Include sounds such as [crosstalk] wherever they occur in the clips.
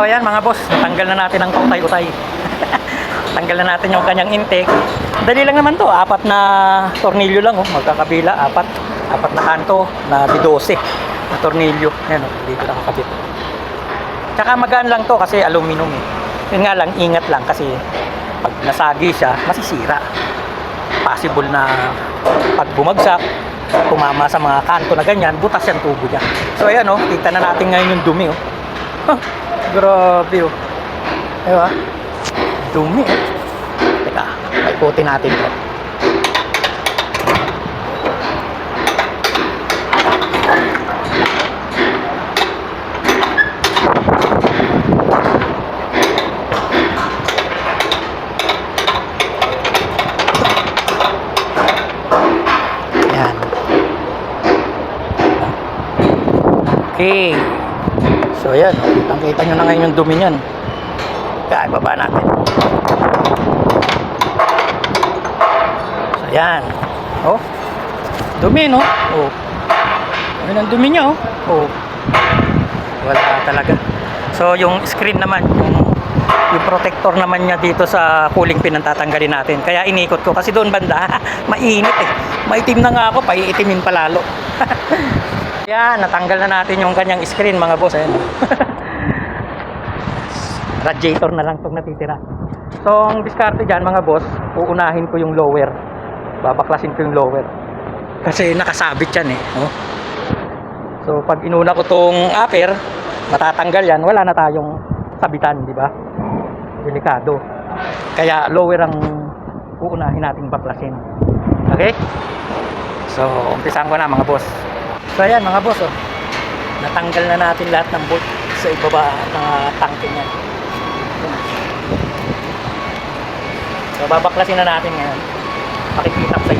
So ayan mga boss, tanggal na natin ang utay-utay. [laughs] tanggal na natin yung kanyang intake. Dali lang naman to, apat na tornilyo lang oh, magkakabila, apat. Apat na kanto na di 12 na tornilyo. Ayan oh, dito nakakabit. Tsaka magaan lang to kasi aluminum eh. Yun nga lang, ingat lang kasi pag nasagi siya, masisira. Possible na pag bumagsak, tumama sa mga kanto na ganyan, butas yung tubo niya. So ayan oh, kita na natin ngayon yung dumi oh. Huh, grabe oh. Diba? Dumi oh. Teka, paikutin natin to. Yan. Okay. So yan, kitang kita nyo na ngayon yung dumi niyan. Kaya ibaba natin. So yan. Oh. Dumi no? Oh. Ayun ang dumi niya oh. Oh. Wala talaga. So yung screen naman, yung yung protector naman niya dito sa cooling pin ang tatanggalin natin. Kaya inikot ko kasi doon banda, [laughs] mainit eh. Maitim na nga ako, paiitimin pa lalo. [laughs] Yan, natanggal na natin yung kanyang screen mga boss. Ayan. [laughs] Radiator na lang itong natitira. So, ang diskarte dyan mga boss, uunahin ko yung lower. Babaklasin ko yung lower. Kasi nakasabit yan eh. Oh. So, pag inuna ko tong upper, matatanggal yan, wala na tayong sabitan, di ba? Delikado. Kaya lower ang uunahin nating baklasin. Okay? So, umpisan ko na mga boss. So ayan mga boss, oh. natanggal na natin lahat ng bolt sa ibaba ng uh, tangke niya. So babaklasin na natin ngayon. Pakikita ko sa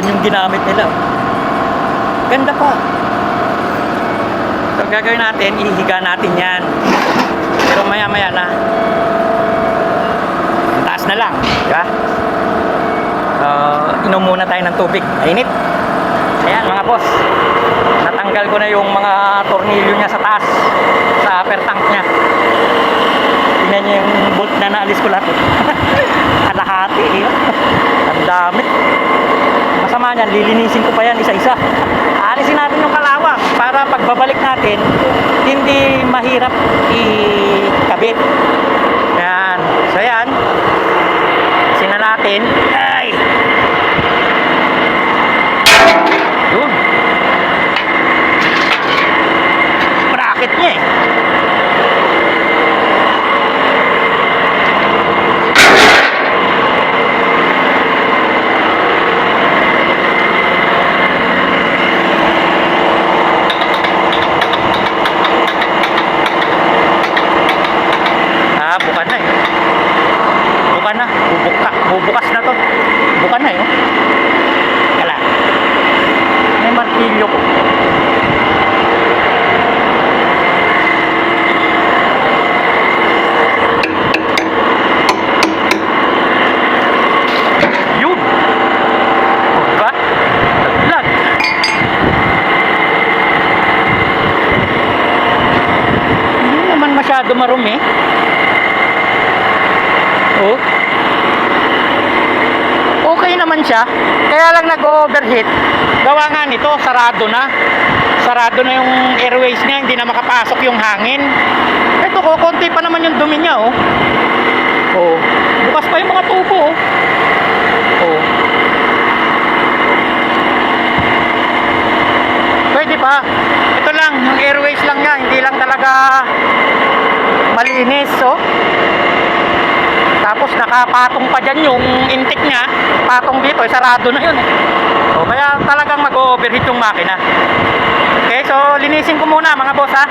ulan yung ginamit nila. Ganda pa. So, gagawin natin, ihiga natin yan. Pero maya-maya na. Taas na lang. Di ba? Uh, inom muna tayo ng tubig. Mainit. Ayan mga boss. Natanggal ko na yung mga tornilyo niya sa taas. Sa upper tank niya. Tingnan niyo yung bolt na naalis ko lahat. [laughs] Kalahati eh. Ang dami. Niyan, lilinisin ko pa yan isa-isa. Aalisin natin yung kalawang para pagbabalik natin, hindi mahirap ikabit. Yan. So yan. Alisin na natin. Ay! Yun. Bracket niya eh. Ah, bukan na eh. Bukan na. Bubukas na to. Bukan na eh. oh. Kala. May martilyo ko. Yun. O, diba? Masyado marumi. Oh. Naman siya. Kaya lang nag-overheat. Gawa nga nito, sarado na. Sarado na yung airways niya, hindi na makapasok yung hangin. Ito ko, konti pa naman yung dumi niya, oh. Oh. Bukas pa yung mga tubo, oh. Oh. Pwede pa. Ito lang, yung airways lang niya, hindi lang talaga malinis, oh. Tapos nakapatong pa dyan yung intake niya. Patong dito, eh, sarado na yun eh. O, kaya talagang mag-overheat yung makina. Okay, so linisin ko muna mga boss ha.